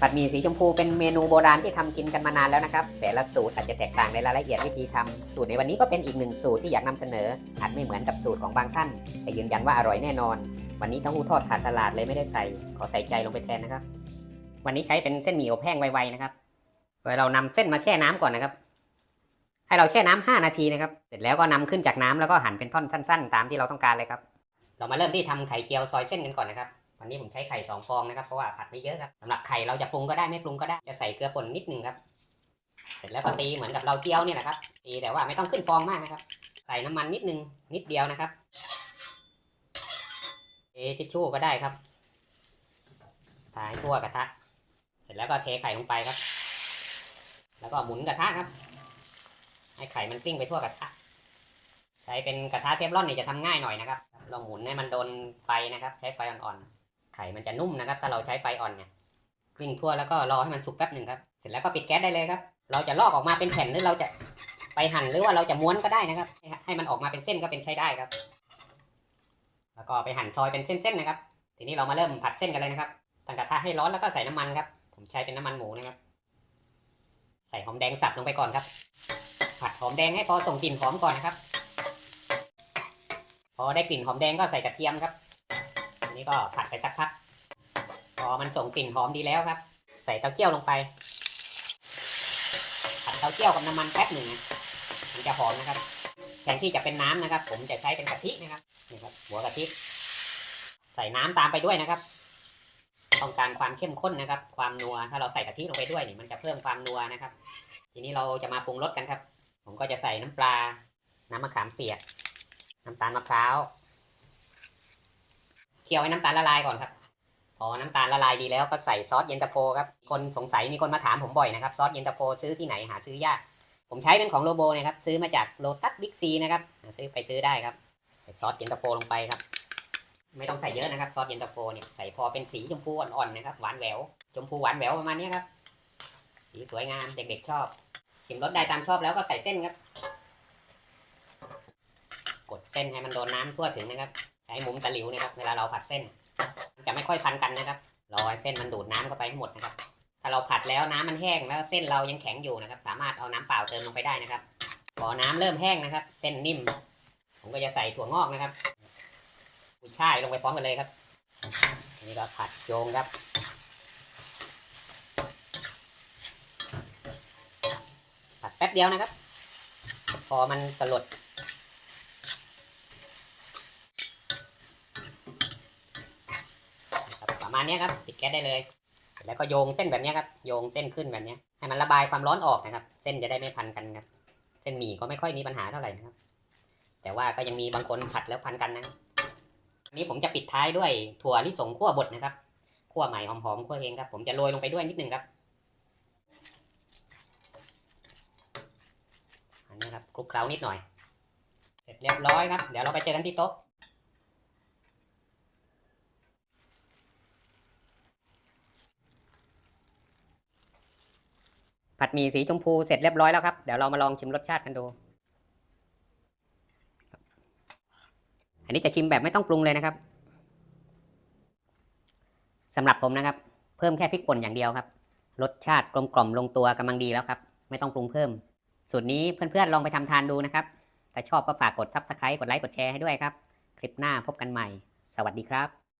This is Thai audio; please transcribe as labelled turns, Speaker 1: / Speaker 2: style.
Speaker 1: ผัดหมี่สีชมพูเป็นเมนูโบราณที่ทำกินกันมานานแล้วนะครับ แต่ละสูตรอาจจะแตกต่างในรายละเอียดวิธีทำสูตรในวันนี้ก็เป็นอีกหนึ่งสูตรที่อยากนำเสนอ อาจไม่เหมือนกับสูตรของบางท่าน แต่ยืนยันว่าอร่อยแน่นอน วันนี้เต้าหู้ทอดขาดตลาดเลยไม่ได้ใส่ ขอใส่ใจลงไปแทนนะครับ วันนี้ใช้เป็นเส้นหมี่อบแห้งไวๆนะครับโดยเรานำเส้นมาแช่น้ำก่อนนะครับ ให้เราแช่น้ำ5นาทีนะครับ เสร็จแล้วก็นำขึ้นจากน้ำแล้วก็หั่นเป็นท่อนสั้น ๆ ตามที่เราต้องการเลยครับ เรามาเริ่มที่ทำไข่เจียวซอยเส้นกันก่อนนะครับ วันนี้ผมใช้ไข่สองฟองนะครับเพราะว่าผัดไม่เยอะครับสำหรับไข่เราจะปรุงก็ได้ไม่ปรุงก็ได้จะใส่เกลือป่นนิดนึงครับ เสร็จแล้วก็ตีเหมือนกับเราเจียวเนี่ยนะครับตีแต่ว่าไม่ต้องขึ้นฟองมากนะครับ ใส่น้ำมันนิดนึงนิดเดียวนะครับเททิชชู่ก็ได้ครับทาให้ทั่วกระทะ เสร็จแล้วก็เทไข่ลงไปครับ แล้วก็หมุนกระทะครับ ให้ไข่มันกลิ้งไปทั่วกระทะ ใช้เป็นกระทะเทฟลอนนี่จะทำง่ายหน่อยนะครับ ลองหมุนให้มันโดนไฟนะครับ ใช้ไฟอ่อนๆ ไข่มันจะนุ่มนะครับ ถ้าเราใช้ไฟอ่อนเนี่ยกลิ้งทั่วแล้วก็รอให้มันสุกแป๊บหนึ่งครับ เสร็จแล้วก็ปิดแก๊สได้เลยครับ เราจะลอกออกมาเป็นแผ่นหรือเราจะไปหั่นหรือว่าเราจะม้วนก็ได้นะครับ ให้มันออกมาเป็นเส้นก็เป็นใช้ได้ครับ แล้วก็ไปหั่นซอยเป็นเส้นๆนะครับ ทีนี้เรามาเริ่มผัดเส้นกันเลยนะครับตั้งกระทะให้ร้อนแล้วก็ใส่น้ำมันครับ ผมใช้เป็นน้ำมันหมูนะครับ ใส่หอมแดงสับลงไปก่อนครับ ผัดหอมแดงให้พอส่งกลิ่นหอมก่อนนะครับ พอได้กลิ่นหอมแดงก็ใส่กระเทียมครับ นี้ก็ผัดไปสักพัก พอมันส่งกลิ่นหอมดีแล้วครับ ใส่เต้าเจี้ยวลงไป ผัดเต้าเจี้ยวกับน้ำมันแป๊บหนึ่งนะมันจะหอมนะครับ แทนที่จะเป็นน้ำนะครับ ผมจะใช้เป็นกะทินะครับนี่ครับ หัวกะทิ ใส่น้ำตามไปด้วยนะครับ ต้องการความเข้มข้นนะครับ ความนัว ถ้าเราใส่กะทิลงไปด้วยนี่มันจะเพิ่มความนัวนะครับ ทีนี้เราจะมาปรุงรสกันครับ ผมก็จะใส่น้ำปลา น้ำมะขามเปียก น้ำตาลมะพร้าว คี่ยวให้น้ำตาลละลายก่อนครับ พอน้ำตาลละลายดีแล้วก็ใส่ซอสเย็นตาโฟครับ คนสงสัยมีคนมาถามผมบ่อยนะครับซอสเย็นตาโฟซื้อที่ไหนหาซื้อยาก ผมใช้เป็นของโลโบนะครับซื้อมาจากโลตัสบิ๊กซีนะครับซื้อไปซื้อได้ครับใส่ซอสเย็นตาโฟลงไปครับ ไม่ต้องใส่เยอะนะครับซอสเย็นตาโฟเนี่ยใส่พอเป็นสีชมพูอ่อนๆนะครับหวานแหววชมพูหวานแหววประมาณนี้ครับสีสวยงามเด็กๆชอบชิมรสได้ตามชอบแล้วก็ใส่เส้นครับ กดเส้นให้มันโดนน้ำทั่วถึงนะครับ ช้มุมตะหลิวนะครับ เวลาเราผัดเส้น จะไม่ค่อยพันกันนะครับรอให้เส้นมันดูดน้ำเข้าไปให้หมดนะครับ ถ้าเราผัดแล้วน้ำมันแห้งแล้วเส้นเรายังแข็งอยู่นะครับ สามารถเอาน้ำเปล่าเติมลงไปได้นะครับพอน้ำเริ่มแห้งนะครับ เส้นนิ่ม ผมก็จะใส่ถั่วงอกนะครับกุยช่ายลงไปพร้อมกันเลยครับอันนี้ก็ผัดโยงครับผัดแป๊บเดียวนะครับ พอมันสลด ครับประ มาณเนี้ยครับปิดแก๊สได้เลย แล้วก็โยงเส้นแบบเนี้ยครับโยงเส้นขึ้นแบบเนี้ยให้มันระบายความร้อนออกนะครับ เส้นจะได้ไม่พันกันครับ เส้นหมี่ก็ไม่ค่อยมีปัญหาเท่าไหร่นะครับ แต่ว่าก็ยังมีบางคนผัดแล้วพันกันนะอันนี้ผมจะปิดท้ายด้วยถั่วลิสงคั่วบดนะครับคั่วใหม่หอมๆคั่วเองครับ ผมจะโรยลงไปด้วยนิดนึงครับอันนี้ครับคลุกเคล้านิดหน่อย เสร็จเรียบร้อยครับ เดี๋ยวเราไปเจอกันที่โต๊ะ ผัดหมี่สีชมพูเสร็จเรียบร้อยแล้วครับเดี๋ยวเรามาลองชิมรสชาติกันดู อันนี้จะชิมแบบไม่ต้องปรุงเลยนะครับสำหรับผมนะครับ เพิ่มแค่พริกป่นอย่างเดียวครับ รสชาติกลมกล่อมลงตัวกำลังดีแล้วครับ ไม่ต้องปรุงเพิ่ม สูตรนี้เพื่อนๆลองไปทำทานดูนะครับ ถ้าชอบก็ฝากกด Subscribe กดไลค์กดแชร์ให้ด้วยครับ คลิปหน้าพบกันใหม่ สวัสดีครับ